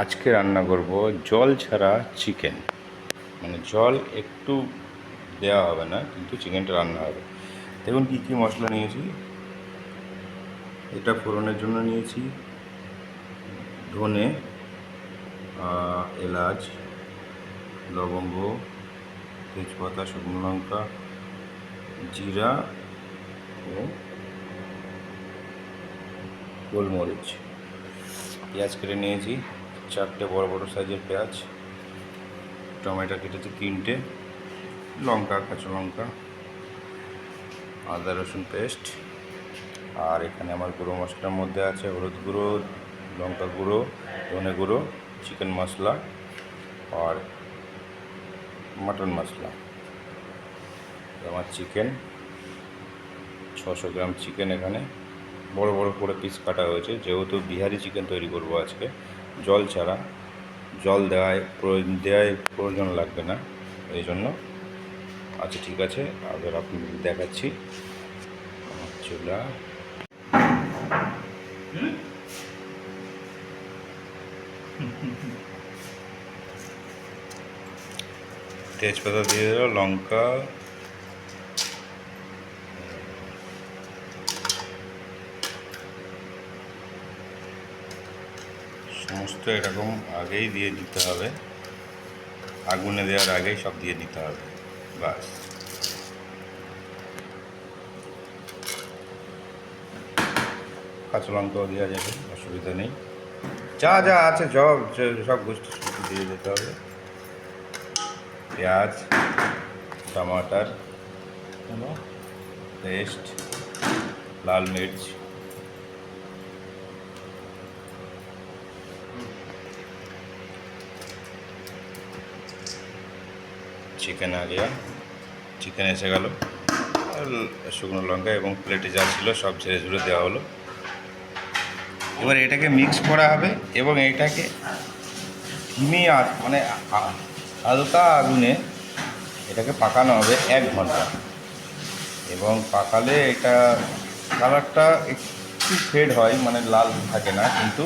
আজকে রান্না করব জল ছাড়া চিকেন। মানে জল একটু দেওয়া হবে না, কিন্তু চিকেনটা রান্না হবে। দেখুন কী কী মশলা নিয়েছি। এটা ফোড়নের জন্য নিয়েছি। ধনে এলাচ, লবঙ্গ, তেজপাতা, শুকনো লঙ্কা, জিরা ও গোলমরিচ। পেঁয়াজ কেটে নিয়েছি। চারটে বড় বড় সাইজের পেঁয়াজ, টমেটো কেটেছি তিনটে, লঙ্কা, কাঁচা লঙ্কা, আদা, রসুন পেস্ট, আর এখানে আমার গুঁড়ো মশলার মধ্যে আছে হলুদ গুঁড়ো, লঙ্কা গুঁড়ো, ধনে গুঁড়ো, চিকেন মশলা আর মাটন মশলা। আমার চিকেন, ছশো গ্রাম চিকেন এখানে। বড় বড় করে পিস কাটা হয়েছে। যেহেতু বিহারি চিকেন তৈরি করব আজকে জল ছাড়া জল দেওয়ায় প্রয়োজন দেওয়ায় প্রয়োজন লাগবে না, এই জন্য। আচ্ছা ঠিক আছে, আবার আপনি দেখাচ্ছি। চুলা তেজপাতা দিয়ে দিল লঙ্কা। সমস্ত এরকম আগেই দিয়ে দিতে হবে আগুনে দেওয়ার আগেই সব দিয়ে দিতে হবে বাস কাঁচা লঙ্কাও দেওয়া যাবে অসুবিধা নেই যা যা আছে সব সব গোষ্ঠী শুদ্ধ দিয়ে দিতে হবে পেঁয়াজ টমাটার পেস্ট लाल मिर्च চিকেন আ গিয়া চিকেন এসে গেল। শুকনো লঙ্কা এবং প্লেটে যা ছিল সব ছেড়ে ঝুড়ে দেওয়া হলো। এবার এটাকে মিক্স করা হবে এবং এটাকে ধিমি আঁচ মানে হালকা আগুনে এটাকে পাকানো হবে এক ঘণ্টা। এবং পাকালে এটা কালারটা একটু ফেড হয় মানে লাল থাকে না, কিন্তু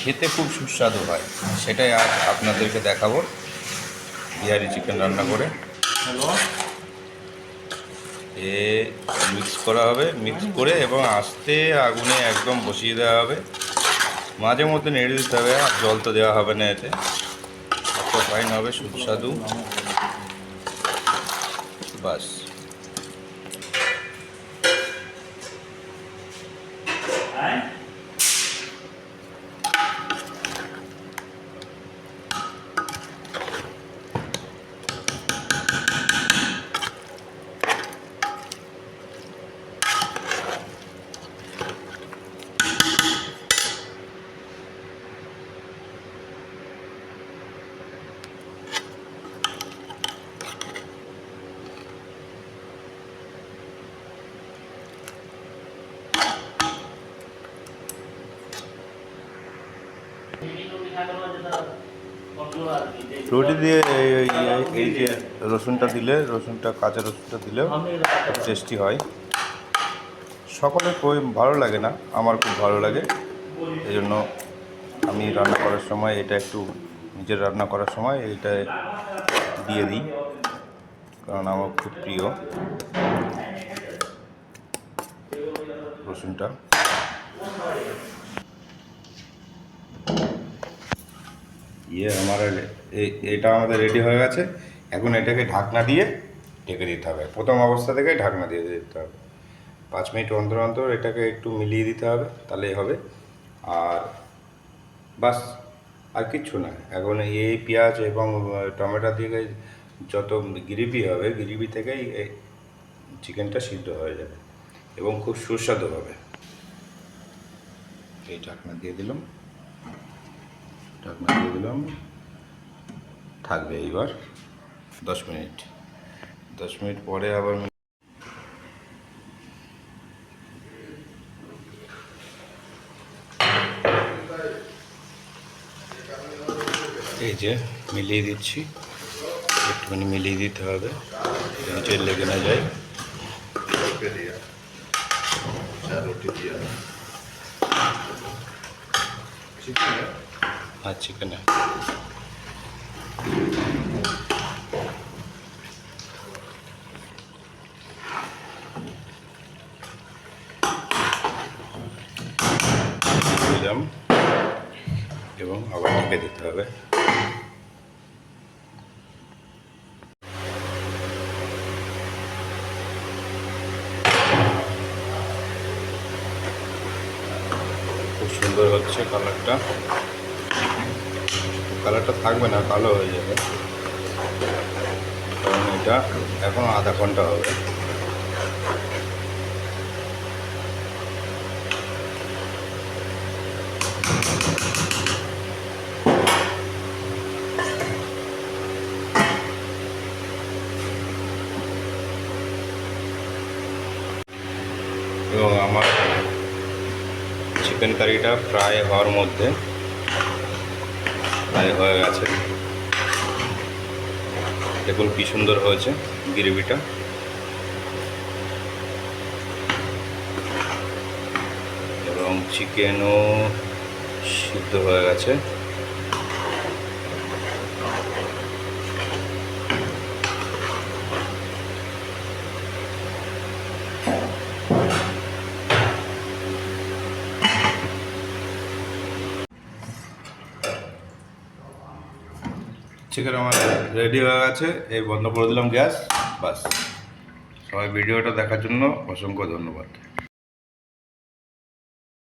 খেতে খুব সুস্বাদু হয়। সেটাই আজ আপনাদেরকে দেখাবো। বিহারি চিকেন রান্না করে। এ মিক্স করা হবে মিক্স করে এবং আস্তে আগুনে একদম বসিয়ে দেওয়া হবে। মাঝে মধ্যে নেড়ে দিতে হবে আর জল তো দেওয়া হবে না এতে। একটা ফাইন হবে সুস্বাদু। বাস। রুটি দিয়ে এই- এই- যে রসুনটা দিলে রসুনটা কাঁচা রসুনটা দিলেও খুব টেস্টি হয়। সকলের খুব ভালো লাগে না আমার খুব ভালো লাগে। এই জন্য আমি রান্না করার সময় এটা একটু নিজের রান্না করার সময় এইটা দিয়ে দিই কারণ আমার খুব প্রিয় রসুনটা। ইয়ে আমার এটা আমাদের রেডি হয়ে গেছে। এখন এটাকে ঢাকনা দিয়ে ঢেকে দিতে হবে। প্রথম অবস্থা থেকে ঢাকনা দিয়ে দিতে হবে। পাঁচ মিনিট অন্তর অন্তর এটাকে একটু মিলিয়ে দিতে হবে, তাহলেই হবে। আর বাস, আর কিচ্ছু না। এখন এই পেঁয়াজ এবং টমেটো দিয়ে যত গ্রেভি হবে, গ্রেভি থেকেই চিকেনটা সিদ্ধ হয়ে যাবে এবং খুব সুস্বাদু হবে। এই ঢাকনা দিয়ে দিলাম। ঢাকনা দিয়ে দিলাম। থাকবে এইবার। দশ মিনিট। দশ মিনিট পরে আবার এই যে মিলিয়ে দিচ্ছি। একটুখানি মিলিয়ে দিতে হবে। নিচে লেগে না যায়। রুটি দিয়ে আর চিকেনে এবং আবার ঢেকে দিতে হবে। খুব সুন্দর হচ্ছে কালারটা কালারটা থাকবে না, কালো হয়ে যাবে। কারণ এটা এখন আধা ঘণ্টা হবে। এবং আমার চিকেন কারিটা ফ্রাই হওয়ার মধ্যে প্রায় হয়ে গেছে। দেখুন কি সুন্দর হয়েছে গ্রেভিটা। এবং চিকেনও সিদ্ধ হয়ে গেছে। চিকেন আমার রেডি হয়ে গেছে, এই বন্ধ করে দিলাম গ্যাস বাস। সবাই ভিডিওটা দেখার জন্য অসংখ্য ধন্যবাদ।